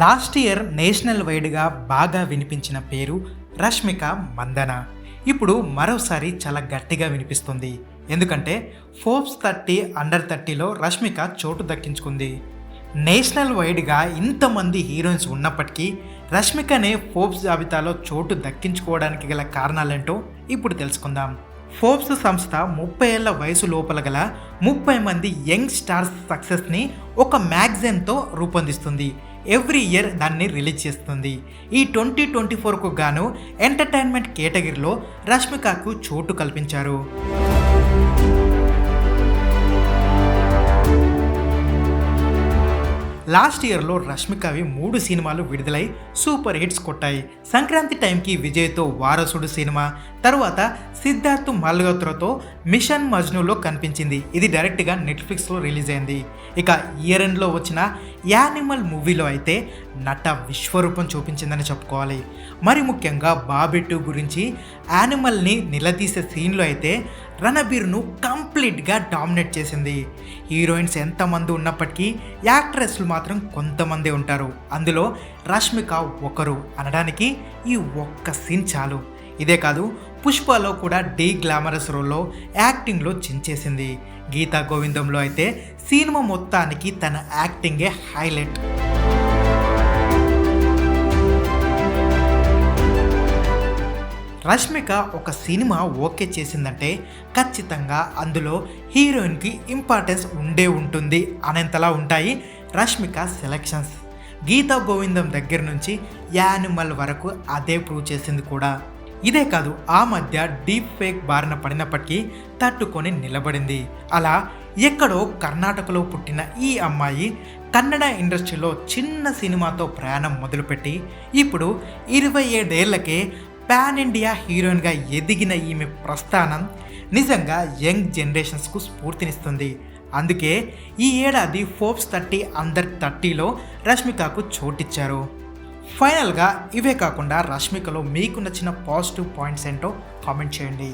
Last year national వైడ్గా బాగా వినిపించిన పేరు రష్మిక మందన. ఇప్పుడు మరోసారి చాలా గట్టిగా వినిపిస్తుంది. ఎందుకంటే ఫోర్బ్స్ థర్టీ అండర్ థర్టీలో రష్మిక చోటు దక్కించుకుంది. నేషనల్ వైడ్గా ఇంతమంది హీరోయిన్స్ ఉన్నప్పటికీ రష్మికనే ఫోర్బ్స్ జాబితాలో చోటు దక్కించుకోవడానికి గల కారణాలేంటో ఇప్పుడు తెలుసుకుందాం. ఫోర్బ్స్ సంస్థ ముప్పై ఏళ్ళ వయసు లోపల గల ముప్పై మంది యంగ్ స్టార్స్ సక్సెస్ని ఒక మ్యాగజైన్తో రూపొందిస్తుంది. ఎవ్రీ ఇయర్ దాన్ని రిలీజ్ చేస్తుంది. ఈ ట్వంటీ ట్వంటీ ఫోర్కు గాను ఎంటర్టైన్మెంట్ కేటగిరీలో రష్మికకు చోటు కల్పించారు. లాస్ట్ ఇయర్లో రష్మికవి మూడు సినిమాలు విడుదలై సూపర్ హిట్స్ కొట్టాయి. సంక్రాంతి టైంకి విజయ్తో వారసుడు సినిమా తర్వాత సిద్ధార్థ్ మల్గోత్రతో మిషన్ మజ్నులో కనిపించింది. ఇది డైరెక్ట్గా నెట్ఫ్లిక్స్లో రిలీజ్ అయింది. ఇక ఇయర్ ఎండ్లో వచ్చిన యానిమల్ మూవీలో అయితే నట విశ్వరూపం చూపించిందని చెప్పుకోవాలి. మరి ముఖ్యంగా బాబెట్టు గురించి యానిమల్ని నిలదీసే సీన్లో అయితే రణబీర్ను కంప్లీట్గా డామినేట్ చేసింది. హీరోయిన్స్ ఎంతమంది ఉన్నప్పటికీ యాక్ట్రెస్లు మాత్రం కొంతమంది ఉంటారు. అందులో రష్మిక ఒకరు అనడానికి ఈ ఒక్క సీన్ చాలు. ఇదే కాదు పుష్పలో కూడా డీ గ్లామరస్ రోల్లో యాక్టింగ్లో చించేసింది. గీతా గోవిందంలో అయితే సినిమా మొత్తానికి తన యాక్టింగే హైలైట్. రష్మిక ఒక సినిమా ఓకే చేసిందంటే ఖచ్చితంగా అందులో హీరోయిన్కి ఇంపార్టెన్స్ ఉండే ఉంటుంది అనేంతలా ఉంటాయి రష్మిక సెలెక్షన్స్. గీతా గోవిందం దగ్గర నుంచి యానిమల్ వరకు అదే ప్రూవ్ చేసింది కూడా. ఇదే కాదు ఆ మధ్య డీప్ ఫేక్ బారిన పడినప్పటికీ తట్టుకొని నిలబడింది. అలా ఎక్కడో కర్ణాటకలో పుట్టిన ఈ అమ్మాయి కన్నడ ఇండస్ట్రీలో చిన్న సినిమాతో ప్రయాణం మొదలుపెట్టి ఇప్పుడు ఇరవై ఏడేళ్ళకే పాన్ ఇండియా హీరోయిన్గా ఎదిగిన ఈమె ప్రస్థానం నిజంగా యంగ్ జనరేషన్స్కు స్ఫూర్తినిస్తుంది. అందుకే ఈ ఏడాది ఫోర్బ్స్ థర్టీ అండర్ థర్టీలో రష్మికకు చోటిచ్చారు. ఫైనల్గా ఇవే కాకుండా రష్మికలో మీకు నచ్చిన పాజిటివ్ పాయింట్స్ ఏంటో కామెంట్ చేయండి.